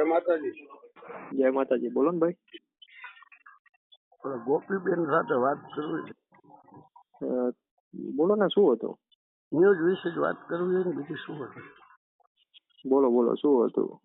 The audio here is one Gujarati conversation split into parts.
જય માતાજી. જય માતાજી. બોલો ને ભાઈ. ગોપીબેન સાથે વાત કરવી છે. બોલો ને શું હતું? ન્યૂઝ વિશે જ વાત કરવી છે ને બીજું શું હતું? બોલો બોલો શું હતું?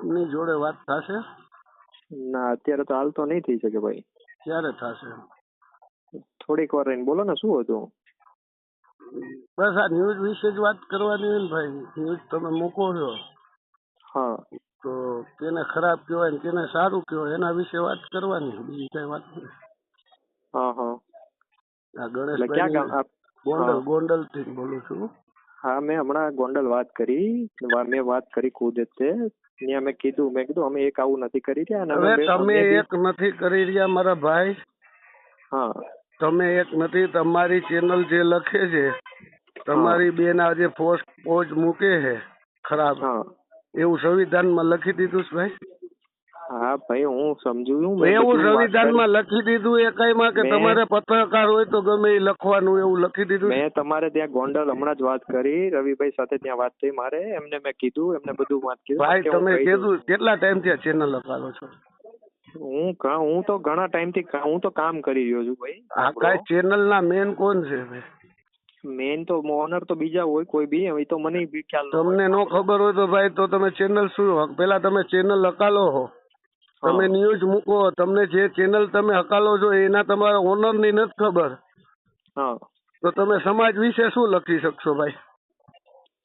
એમની જોડે વાત થશે? ના અત્યારે તો હાલ તો નહીં થઈ શકે ભાઈ. ક્યારે થશે? થોડીક વાર રહીને. બોલો ને શું હતું? બસ આ ન્યૂઝ વિશે જ વાત કરવાની હોય ને ભાઈ. ન્યૂઝ તમે મૂકો છો. હા. તો કેને ખરાબ કહેવાય ને કેને સારું કહેવાય એના વિશે વાત કરવાની બીજી કઈ વાત નહીં હા હા. ગણેશભાઈ ગોંડલથી બોલું છું. હા મેં હમણાં ગોંડલ વાત કરી મેં વાત કરી ખુદ તે ત્યાં મેં કીધું મેં કીધું અમે એક આવું નથી કરી રહ્યા હવે તમે એક નથી કરી રહ્યા મારા ભાઈ. હા. તમે એક નથી તમારી ચેનલ જે લખે છે તમારી બેન આ જે પોસ્ટ પોજ મૂકે છે ખરાબ. હા. એવું સંવિધાનમાં લખી દીધું છે ભાઈ? હા ભાઈ હું સમજુ છું. એવું સંવિધાનમાં લખી દીધું એ કઈમાં કે તમારે પત્રકાર હોય તો ગમે એ લખવાનું એવું લખી દીધું મેં તમારે ત્યાં ગોંડલ હમણાં જ વાત કરી. રવિભાઈ સાથે ત્યાં વાત થઈ મારે. એમને મેં કીધું એમને બધું વાત કીધું. ભાઈ તમે કીધું કેટલા ટાઈમથી ચેનલ લખાવો છો? હું હું તો ઘણા ટાઈમથી હું તો કામ કરી રહ્યો છું ભાઈ. આ કઈ ચેનલ ના મેન કોણ છે ભાઈ? મેન તો ઓનર તો બીજા હોય કોઈ બી એ તો મને બી ખ્યાલ તમને નો ખબર હોય તો ભાઈ તો તમે ચેનલ શું પેલા તમે ચેનલ હકાલો હો. તમે ન્યૂઝ મૂકો તમને જે ચેનલ તમે હકાલો છો એના તમારા ઓનરની નથી ખબર. હા. તો તમે સમાજ વિશે શું લખી શકશો ભાઈ?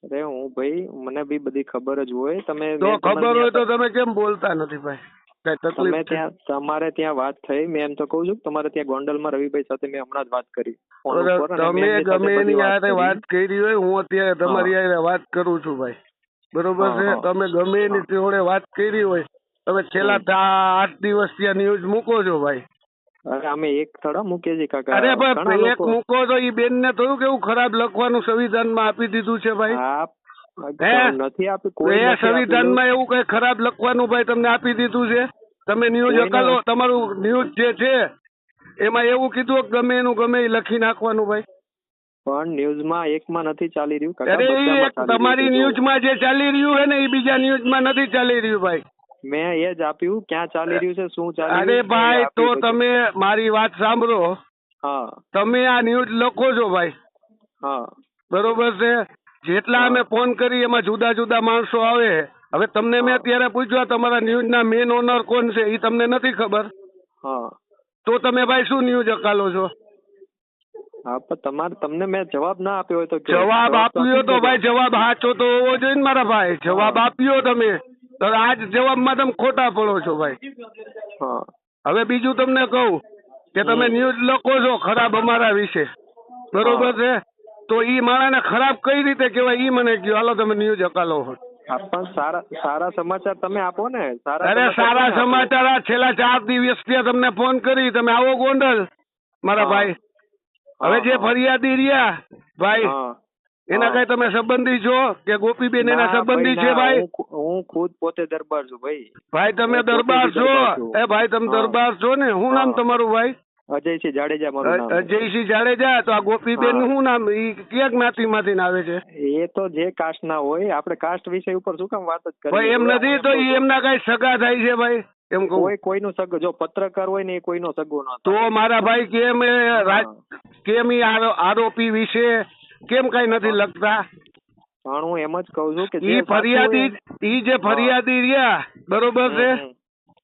અરે હું ભાઈ મને બી બધી ખબર જ હોય. તમે તો ખબર હોય તો તમે કેમ બોલતા નથી ભાઈ? તમે ત્યાં તમારે ત્યાં વાત થઈ મેં એમ તો કહું છું તમારે ત્યાં ગોંડલમાં રવિભાઈ સાથે મેં હમણાં જ વાત કરી. તમે સાથે ગમે એની કરી. વાત કરી હોય હું અત્યારે તમારી હારે વાત કરું છું ભાઈ. બરોબર છે? તમે ગમે એની જોડે વાત કરી હોય તમે છેલ્લા. આઠ દિવસ ત્યાં ન્યૂઝ મૂકો છો ભાઈ. અરે અમે એક થોડા મૂકીએ છીએ કાકા. અરે ભાઈ એક મૂકો તો એ બેન ને થોડું કેવું ખરાબ લખવાનું સંવિધાનમાં આપી દીધું છે ભાઈ? નથી આપી કોઈ. સંવિધાનમાં એવું? કઈ ખરાબ લખવાનું ભાઈ તમને આપી દીધું છે? તમે ન્યૂઝ અકાલો તમારું ન્યૂઝ જે છે એમાં એવું કીધું કે ગમે એનું ગમે એ લખી નાખવાનું ભાઈ. પણ ન્યૂઝમાં એકમાં નથી ચાલી રહ્યું અરે તમારી ન્યૂઝમાં જે ચાલી રહ્યું છે ને એ બીજા ન્યૂઝમાં નથી ચાલી રહ્યું ભાઈ. મેં એ જ આપ્યું ક્યાં ચાલી રહ્યું છે શું ચાલી અરે ભાઈ તો તમે મારી વાત સાંભળો. હા. તમે આ ન્યૂઝ લખો છો ભાઈ. હા. બરોબર છે? જેટલા અમે ફોન કરી એમાં જુદા જુદા માણસો આવે. હવે તમને મેં અત્યારે પૂછ્યું તમારા ન્યૂઝના મેન ઓનર કોણ છે? એ તમને નથી ખબર. હા. તો તમે ભાઈ શું ન્યૂઝ અકાલો છો? હા પણ તમારે તમને મેં જવાબ ના આપ્યો હોય તો જવાબ આપ્યો તો ભાઈ જવાબ સાચો તો હોવો જોઈએ ને મારા ભાઈ. જવાબ આપ્યો તમે. તો આજ જવાબમાં તમે ખોટા પડો છો ભાઈ. હા. હવે બીજું તમને કહું કે તમે ન્યૂઝ લખો છો ખરાબ અમારા વિશે. બરોબર છે? તો ઈ માણસને ખરાબ કઈ રીતે કહેવાય? ઈ મને કહ્યું હાલો તમે ન્યૂઝ અકાલો પણ સારા સારા સમાચાર તમે આપો ને. સારા અરે સારા સમાચાર આ છેલ્લા ચાર દિવસ ત્યાં તમને ફોન કરી. તમે આવો ગોંડલ મારા ભાઈ. હવે જે હા, હા. ફરિયાદી રહ્યા ભાઈ એના કઈ તમે સંબંધી છો? કે ગોપીબેન એના સંબંધી છે ભાઈ? હું ખુદ પોતે દરબાર છું ભાઈ. ભાઈ તમે દરબાર છો? એ ભાઈ તમે દરબાર છો ને? શું નામ તમારું ભાઈ? અજયસિંહ જાડેજા મારું નામ અજયસિંહ જાડેજા તો આ ગોપીબેનનું શું નામ ઈ કયા જ્ઞાતિમાંથી આવે છે? એ તો જે કાસ્ટ ના હોય આપણે કાસ્ટ વિષય ઉપર શું કામ વાત જ કરી ભાઈ એમ નથી તો ઈ એમના કઈ સગા થાય છે ભાઈ એમ કહું. કોઈ નું સગો જો પત્રકાર હોય ને એ કોઈનો સગો ન તો મારા ભાઈ કેમ કેમ ઈ આરોપી વિશે કેમ કઈ નથી લખતા? પણ હું એમ જ કહું છું કે ઈ ફરિયાદી ઈ જે ફરિયાદી રહ્યા બરોબર છે.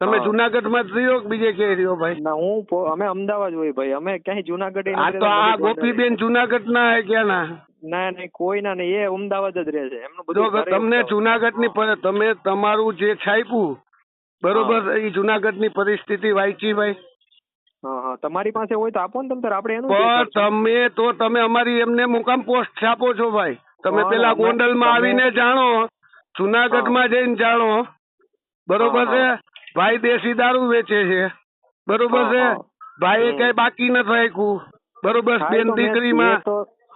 તમે જુનાગઢમાં જ રહ્યો કે બીજે ક્યાંય રહ્યો ભાઈ? ના હું અમે અમદાવાદ હોય ભાઈ. અમે ક્યાંય જુનાગઢ આ તો આ ગોપીબેન જુનાગઢ ના હે ક્યાં ના ના નહીં કોઈ ના નહીં. એ અમદાવાદ જ રહે છે. એમનું બધું તમને જુનાગઢની તમે તમારું જે છાપ્યું બરોબર એ જુનાગઢની પરિસ્થિતિ વાંચી ભાઈ. હા હા. તમારી પાસે હોય તો આપો ને તમ આપણે એનું પણ તમે તો તમે અમારી એમને મુકામ પોસ્ટ છાપો છો ભાઈ? તમે પેલા ગોંડલમાં આવીને જાણો જુનાગઢમાં જઈને જાણો. બરોબર છે. ભાઈ દેશી દારૂ વેચે છે. બરોબર છે? ભાઈ એ કઈ બાકી નથી રાખ્યું. બરોબર બેન દીકરીમાં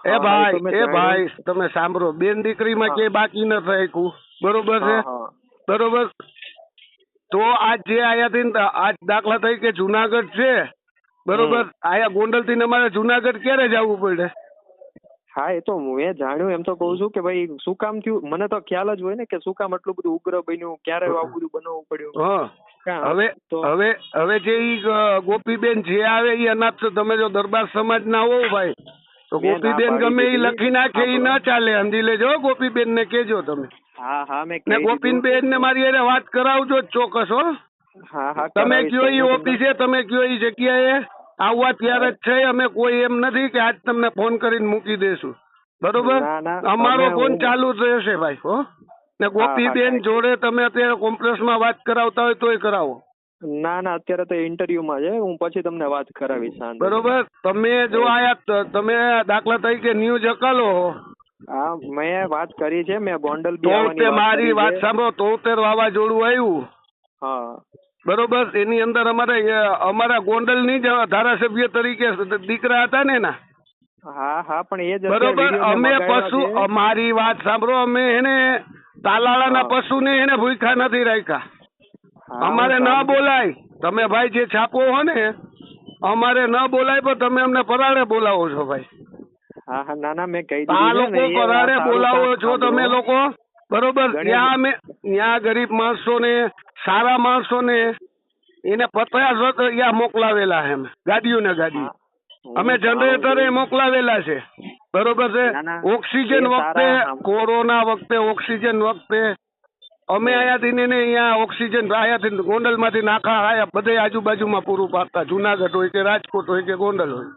એ ભાઈ એ ભાઈ તમે સાંભળો. બેન દીકરીમાં માં ક્યાંય બાકી નથી રાખ્યું. બરોબર છે. બરોબર? તો આજ જે આયાથી આજ દાખલા તરીકે જુનાગઢ છે. બરોબર? આયા ગોંડલથી અમારે જુનાગઢ ક્યારે જવું પડે? હા એ તો મેં જાણ્યું એમ તો કહું છું કે ભાઈ શું કામ થયું? મને તો ખ્યાલ જ હોય ને કે શું કામ આટલું બધું ઉગ્ર બન્યું ક્યારે આવું બધું બનવું પડ્યું? હવે હવે હવે જે ગોપીબેન જે આવે એ અનાથ તો તમે જો દરબાર સમાજ ના હોવ ભાઈ તો ગોપીબેન ગમે એ લખી નાખે એ ના ચાલે સમજી લેજો ગોપીબેન ને કેજો તમે. હા હા મેં ને ગોપીનબેન ને મારી અરે વાત કરાવજો ચોક્કસ હો. તમે કયો તમને- ઓફિસે તમે કયો ઈ જગ્યાએ? આવવા ત્યારે જ છે અમે કોઈ એમ નથી કે આજ તમને ફોન કરીને મૂકી દેશું. બરોબર? અમારો ફોન ચાલુ જ રહેશે ભાઈ હો. ને ગોપીબેન જોડે તમે અત્યારે કોમ્પ્લેક્સમાં વાત કરાવતા હોય તોય કરાવો. ના ના અત્યારે તો ઇન્ટરવ્યુમાં છે હું પછી તમને વાત કરાવીશ બરોબર? તમે જો આયા તમે દાખલા તરીકે ન્યૂઝ અકાલો હા. મેં વાત કરી છે મેં ગોંડલ બી મારી વાત સાંભળો તોતેર વાવાઝોડું આવ્યું. હા. બરોબર? એની અંદર અમારે અમારા અમારા ગોંડલની જ ધારાસભ્ય તરીકે દીકરા હતા ને એના. હા હા પણ એ જ બરોબર? અમે પશુ અમારી વાત સાંભળો અમે એને તાલાળાના. પશુને એને ભૂખ્યા નથી રાખ્યા. અમારે ન બોલાય. તમે ભાઈ જે છાપો હો ને અમારે ન બોલાય પણ તમે અમને પરાળે બોલાવો છો ભાઈ. હા હા ના ના મેં કહી આ દીધું લોકો પરાળે બોલાવો છો તમે લોકો. બરોબર? ત્યાં અમે ત્યાં ગરીબ માણસોને સારા માણસોને એને પચાસ વખત મોકલાવેલા એમ ગાડીઓ ને ગાડીઓ. અમે જનરેટર મોકલાવેલા છે. બરોબર છે? ના, ના. ઓક્સિજન વખતે કોરોના વખતે ઓક્સિજન વખતે અમે અહીંયાથી ને ને અહીંયા ઓક્સિજન અહીંયાથી ગોંડલમાંથી નાખા આયા બધે આજુબાજુમાં પૂરું પાડતા. જુનાગઢ હોય કે રાજકોટ હોય કે ગોંડલ હોય.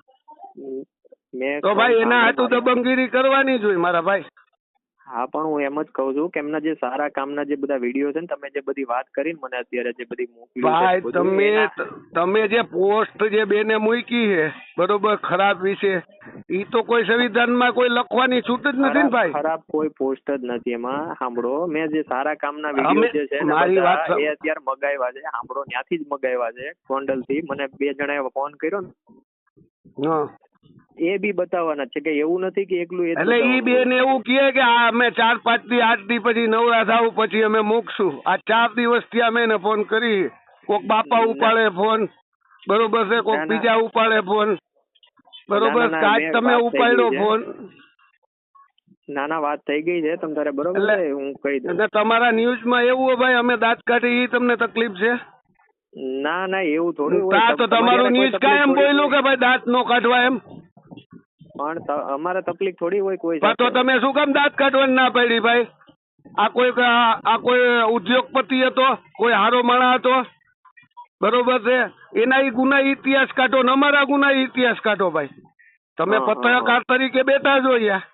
તો ભાઈ એના હાટુ. દબંગગીરી કરવાની જ હોય મારા ભાઈ. હા પણ હું એમ જ કહું છું કે એમના જે સારા કામના જે બધા વીડિયો છે ને તમે જે બધી વાત કરી ને મને અત્યારે જે બધી મોકલી ભાઈ તમે તમે જે પોસ્ટ જે બેને મૂકી છે બરોબર ખરાબ વિશે ઈ તો કોઈ સંવિધાનમાં કોઈ લખવાની છૂટ જ નથી ને ભાઈ? ખરાબ કોઈ પોસ્ટ જ નથી એમાં સાંભળો. મેં જે સારા કામના વીડિયો જે છે મારી વાત એ અત્યારે મગાવ્યા છે સાંભળો ત્યાંથી જ મગાવ્યા છે ગોંડલથી મને બે જણાએ ફોન કર્યો ને. હા. એ બી બતાવવાના છે કે એવું નથી કે એકલું એટલે ઈ. બેન એવું કહે કે આ અમે ચાર પાંચ દી આઠ દી પછી નવરા થાવ પછી અમે મૂકશું. આ ચાર દિવસથી અમે એને ફોન કરી. કોક બાપા ઉપાડે ફોન બરોબર છે? કોક. બીજા ઉપાડે ફોન બરોબર? મેં તમે ઉપાડ્યો ફોન ના ના વાત થઈ ગઈ છે. તમ તારે બરોબર છે હું કહી દઉં. એટલે તમારા ન્યૂઝમાં એવું હોય ભાઈ અમે દાંત કાઢી એ તમને તકલીફ છે? ના ના એવું થોડું તો તમારું ન્યૂઝ કાયમ બોલ્યું કે ભાઈ દાંત નો કાઢવા એમ? પણ અમારે તકલીફ થોડી હોય કોઈ તો તમે શું કામ દાંત કાઢવાની ના પડી ભાઈ? આ કોઈ આ કોઈ ઉદ્યોગપતિ હતો? કોઈ હારો માણા હતો? બરોબર છે? એના ગુના ઇતિહાસ કાઢો ને અમારા ગુના ઇતિહાસ કાઢો ભાઈ. તમે પત્રકાર તરીકે બેઠા છો અહીંયા.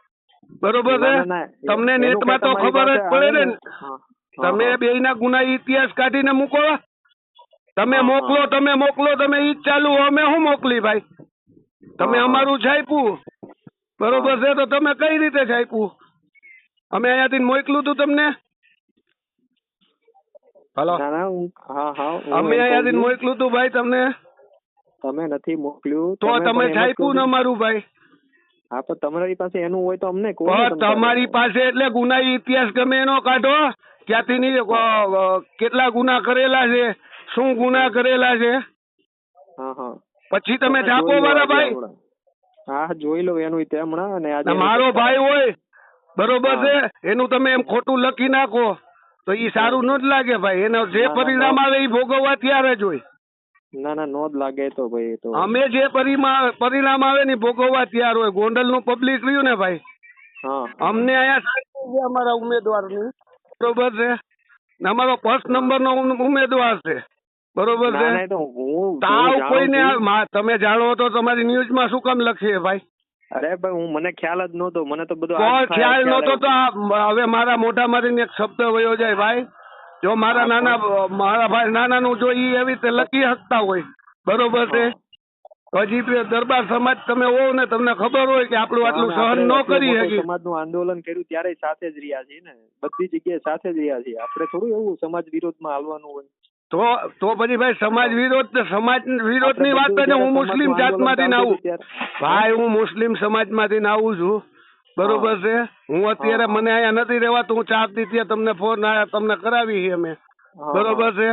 બરોબર છે. તમને નેટમાં તો ખબર જ પડે ને. તમે બે ના ગુના ઇતિહાસ કાઢીને મૂકો. તમે મોકલો તમે મોકલો તમે ઈ ચાલુ અમે શું મોકલી ભાઈ? તમે. અમારું છાપ્યું બરોબર છે તો તમે કઈ રીતે છાપ્યું અમે અહીંયાથી મોકલું તું તમને? હલો. અમે અહીંયાથી મોકલું તું ભાઈ તમને? તમે નથી મોકલ્યું તો તમે છાપ્યું ને અમારું ભાઈ. હા પણ તમારી પાસે એનું હોય તો અમને. તમારી પાસે એટલે ગુનાઈ ઇતિહાસ ગમે એનો કાઢો. ક્યાંથી ની કેટલા ગુના કરેલા છે શું ગુના કરેલા છે? હા હા. પછી તમે છાપો મારા ભાઈ. હા જોઈ લો એનું તે હમણાં અને આજે મારો ભાઈ હોય બરોબર છે? એનું તમે એમ ખોટું લખી નાખો તો ઈ સારું ન જ લાગે ભાઈ. એનો જે ના, ના, પરિણામ આવે એ ભોગવવા ત્યારે જ હોય. ના ના નો જ લાગે તો ભાઈ તો. અમે જે પરિણામ આવે ને ભોગવવા તૈયાર હોય. ગોંડલનું પબ્લિક રહ્યું ને ભાઈ. હા અમને અહીંયા અમારા ઉમેદવારની. બરોબર છે? અમારો ફર્સ્ટ નંબર નો ઉમેદવાર છે. બરોબર છે? તાવ કોઈને તમે જાણો તો તમારી ન્યૂઝમાં શું કામ લખીએ ભાઈ? અરે ભાઈ હું મને ખ્યાલ જ નહોતો. મને તો બધું ખ્યાલ નહોતો તો હવે મારા મોઢામાંથી એક શબ્દ વયો જાય ભાઈ. જો મારા નાના મારા ભાઈ નાનાનું જો ઈ એવી રીતે લખી શકતા હોય બરોબર છે? હજી દરબાર સમાજ તમે હોવ ને તમને ખબર હોય કે આપણું આટલું સહન ન કરી શકી સમાજનું આંદોલન કર્યું ત્યારે સાથે જ રહ્યા છીએ ને. બધી જગ્યાએ સાથે જ રહ્યા છીએ. આપણે થોડું એવું સમાજ વિરોધમાં હાલવાનું હોય. તો તો પછી ભાઈ સમાજ વિરોધ સમાજ વિરોધની વાત આપણે કરીને હું મુસ્લિમ જાતમાંથી ના આવું ભાઈ હું મુસ્લિમ સમાજમાંથી આવું છું. બરોબર છે? હું અત્યારે મને અહીંયા નથી રહેવાતું. હું ચાર દી ત્યાં તમને ફોન તમને કરાવી છે અમે. બરોબર છે?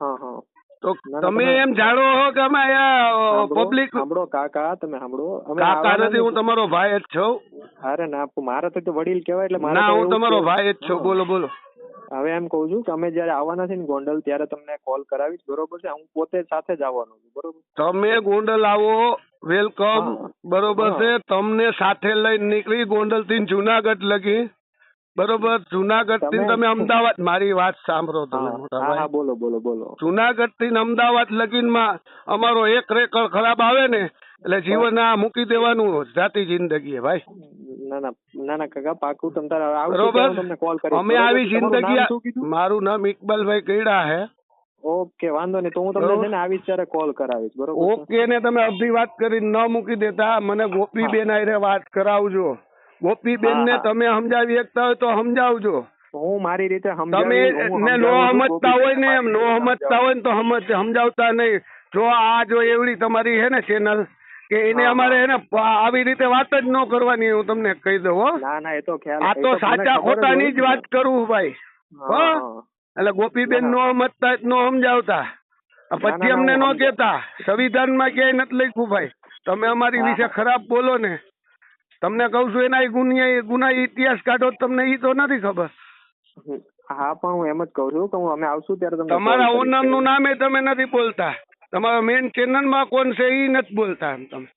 હા હા. તો તમે તમે- એમ જાણો છો કે અમે અહીંયા પબ્લિક સાંભળો. કાકા તમે સાંભળો. કાકા નથી હું તમારો ભાઈ જ છું. અરે ના મારા તો વડીલ કહેવાય એટલે ના હું તમારો ભાઈ જ છું. બોલો બોલો. હવે એમ કહું છું કે અમે જયારે આવવાના છે ને ગોંડલ ત્યારે તમને કોલ કરાવીશ બરોબર છે? હું પોતે સાથે જ આવવાનો છું બરોબર? તમે ગોંડલ આવો વેલકમ બરોબર છે? તમને સાથે લઈને નીકળી ગોંડલથી જુનાગઢ લગી. બરોબર? જુનાગઢથી તમે- અમદાવાદ મારી વાત સાંભળો તમે બોલો બોલો બોલો. જુનાગઢથી અમદાવાદ લગીનમાં અમારો એક રેકડ ખરાબ આવે ને એટલે જીવન આ મૂકી દેવાનું જાતિ જિંદગી ભાઈ. ના ના ના ના કાકા પાકું તમ તારે આવશો બરોબર ત્યારે હું તમને કોલ કરીશ. અમે આવી નામ જિંદગી શું કીધું? મારું નામ ઇકબાલભાઈ કઈડા હે. ઓકે વાંધો નહીં. તો હું તમને. છે ને આવીશ ત્યારે કોલ કરાવીશ. બરોબર ઓકે ને તમે અડધી વાત કરીને ન મૂકી દેતા. મને ગોપીબેન આયરે વાત કરાવજો. ગોપીબેન ને હા, હા. તમે સમજાવી શકતા હોય તો સમજાવજો. હું મારી રીતે તમે સમજાવી હું ને નો સમજતા હોય ને એમ નો સમજતા હોય ને તો સમજ સમજાવતા નહીં. જો આ જો એવડી તમારી હે ને ચેનલ કે એને અમારે એને આવી રીતે વાત જ ન કરવાની હું તમને કહી દઉં હો. ના ના એ તો ખ્યાલ આ તો સાચા ખોટાની જ વાત કરું ભાઈ હો? એટલે ગોપીબેન નો ના, સમજતા હોય તો નો સમજાવતા. પછી અમને નો કેતા સંવિધાનમાં ક્યાંય નથી લખ્યું ભાઈ. તમે અમારી વિશે ખરાબ બોલો ને. તમને કહું છું એના ગુનિયા ગુના ઇતિહાસ કાઢો તમને ઈ તો નથી ખબર. હા પણ હું એમ જ કહું છું કે અમે આવશું ત્યારે તમારા ઓનરનું નામે તમે નથી બોલતા. તમારા મેઇન ચેનલમાં કોણ છે એ નથી બોલતા એમ તમે.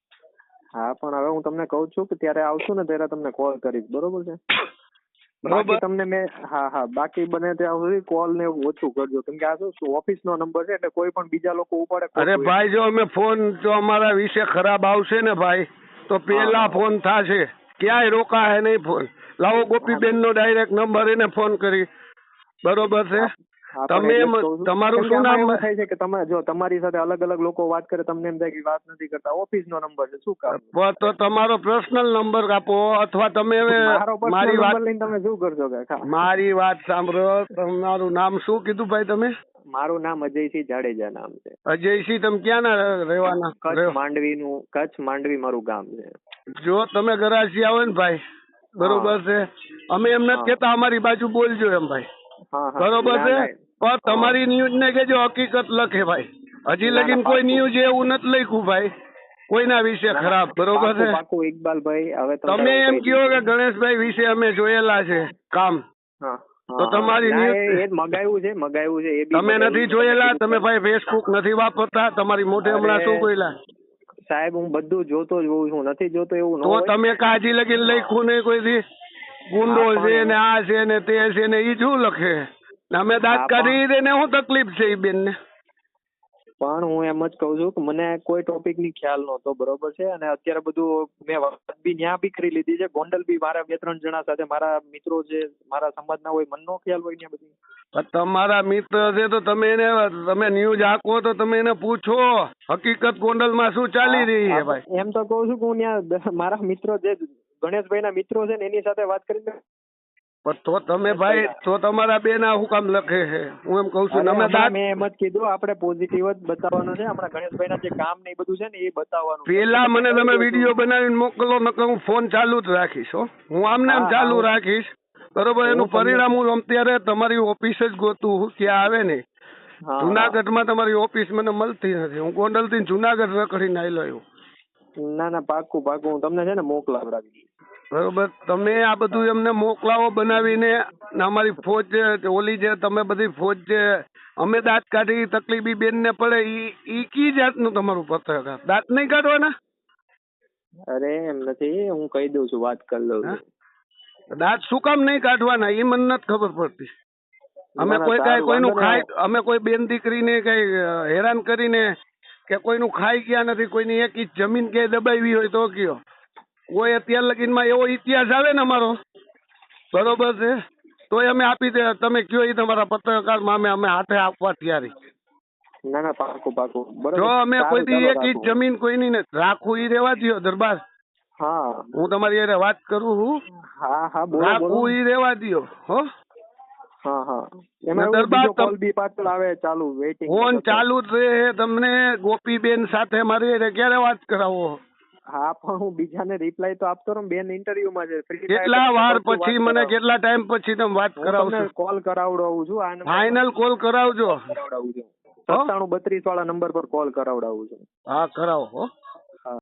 હા પણ હવે હું તમને કહું છું કે ત્યારે આવશું ને ત્યારે તમને કોલ કરીશ બરોબર છે? બાકી તમને મેં હા હા બાકી બને ત્યાં સુધી કોલ ને એવું ઓછું કરજો. કેમ કે આ શું ઓફિસ નો નંબર છે એટલે કોઈ પણ બીજા લોકો ઉપાડે અરે ભાઈ જો અમે ફોન જો અમારા વિશે ખરાબ આવશે ને ભાઈ તો પેલા ફોન થશે. ક્યાંય રોકાય નહીં ફોન લાવો ગોપીબેન નો ડાયરેક્ટ નંબર એને ફોન કરી. બરોબર છે? તમે. તમારું શું નામ? થાય છે કે તમે જો તમારી સાથે અલગ અલગ લોકો વાત કરે તમને એમ થાય કે વાત નથી કરતા. ઓફિસ નો નંબર છે શું કામ? તો તમારો પર્સનલ નંબર આપો અથવા તમે મારો વાત લઈને તમે શું કરશો કાકા મારી વાત સાંભળો તમારું નામ શું કીધું ભાઈ તમે? મારું નામ અજયસિંહ જાડેજા નામ છે. અજયસિંહ તમે ક્યાં ના રહેવાના? કચ્છ માંડવી નું કચ્છ માંડવી મારું ગામ છે. જો તમે ગરાસી આવો ને ભાઈ બરોબર છે. અમે એમ નથી કેતા અમારી બાજુ બોલજો એમ ભાઈ. બરોબર છે? પણ તમારી ન્યૂઝ ને કેજો હકીકત લખે ભાઈ. હજી લગીન કોઈ ન્યૂઝ એવું નથી લખ્યું ભાઈ. કોઈના વિશે ખરાબ બરોબર છે? પાક્કું ઇકબાલભાઈ હવે તમે એમ કયો કે ગણેશભાઈ વિશે અમે જોયેલા છે કામ? હા, તો તમારી ન્યૂઝ એ- મગાવ્યું છે મગાવ્યું છે તમે નથી જોયેલા? તમે ભાઈ ફેસબુક નથી વાપરતા? તમારી મોઢે હમણાં શું બોલ્યા? સાહેબ હું બધું જોતો જ હોઉં છું. નથી જોતો એવું તો તમે કાજી લગીન લખ્યું નહીં કોઈ દી? ગુંડો પણ છે ને આ છે ને તે છે ને ઈ શું લખે? અમે દાંત હા, કાઢી દે ને શું તકલીફ છે ઈ બેન ને પણ હું એમ જ કહું છું કે મને કોઈ ટોપિકની ખ્યાલ નહોતો બરોબર છે? અને અત્યારે બધું મેં વાત બી ન્યા બી કરી લીધી છે. ગોંડલ બી મારા બે ત્રણ જણા સાથે મારા મિત્રો છે મારા સમાજના હોય મનનો ખ્યાલ હોય ને બધી. તમારા મિત્ર છે તો તમે એને તમે ન્યૂઝ આપો તો તમે એને પૂછો. હકીકત ગોંડલમાં શું ચાલી રહી છે ભાઈ? એમ તો કહું છું કે હું ત્યાં મારા મિત્રો જે ગણેશભાઈ ના મિત્રો છે ને એની સાથે વાત કરીને તો તમે ભાઈ તો તમારા બે ના હું કામ લખે છે? હું એમ કહું છું ને મેં એમ જ કીધું આપણે પોઝિટિવ જ બતાવવાનું છે. આપણા ગણેશભાઈ ના જે કામ ને એ બધું છે ને એ બતાવવાનું પેલા મને તમે વીડિયો બનાવીને મોકલો નકર હું ફોન ચાલુ જ રાખીશ હો. હું આમ હા, ચાલુ રાખીશ. બરોબર એનું પરિણામ હું અત્યારે તમારી ઓફિસ જ ગોતું ક્યાં આવે ને. જુનાગઢ જુનાગઢમાં તમારી ઓફિસ મને મળતી નથી. હું ગોંડલથી જુનાગઢ રખડીને આવેલો ના ના પાકું પાકું. હું તમને છે ને મોકલાવડાવી બરોબર. તમે આ બધું એમને મોકલાવો બનાવીને. અમારી ફોજ છે ઓલી છે તમે બધી ફોજ છે. અમે દાંત કાઢી તકલીફી ઈ બેન ને પડે ઈ ઈ કી જાતનું તમારું પત્રકાર? દાંત નહીં કાઢવાના? અરે એમ નથી. હું કહી દઉં છું વાત કરી લઉં છું. દાંત શું કામ નહીં કાઢવાના? એ મને નથી ખબર પડતી. અમે કોઈ કાંઈ કોઈનું ખાઈ અમે કોઈ બેન દીકરીને કઈ હેરાન કરીને કે કોઈનું ખાઈ ગયા નથી કોઈની એક જમીન ક્યાંય દબાવી હોય તો કયો? કોઈ અત્યાર લગીનમાં એવો ઇતિહાસ આવે ને અમારો. બરોબર છે? તોય અમે આપી દે તમે કયો એ તમારા પત્રકારમાં અમે અમે હાથે આપવા તૈયારી. ના ના પાકું પાકું. જો અમે કોઈ એક ઇંચ જમીન કોઈની ને રાખવું ઈ રેવા દો દરબાર. હા. હું તમારી હારે વાત કરું હું હા હા બોલો રાખવું ઈ રેવા દો હો. હા હા. એમાં દરબાર કોલ બી પાછળ આવે ચાલુ વેઇટિંગ ફોન ચાલુ જ રહે તમને ગોપીબેન સાથે મારી ક્યારે વાત કરાવો? હા પણ હું બીજાને રિપ્લાય તો આપતો રહું બેન ઇન્ટરવ્યુ માં છે કેટલા વાર પછી મને કેટલા ટાઈમ પછી તમે વાત કરાવશો? કોલ કરાવડાવું છું ફાઇનલ કોલ કરાવજો. કરાવડાવું છું. સત્તાણું બત્રીસ વાળા નંબર પર કોલ કરાવડાવું છું. હા કરાવો હો.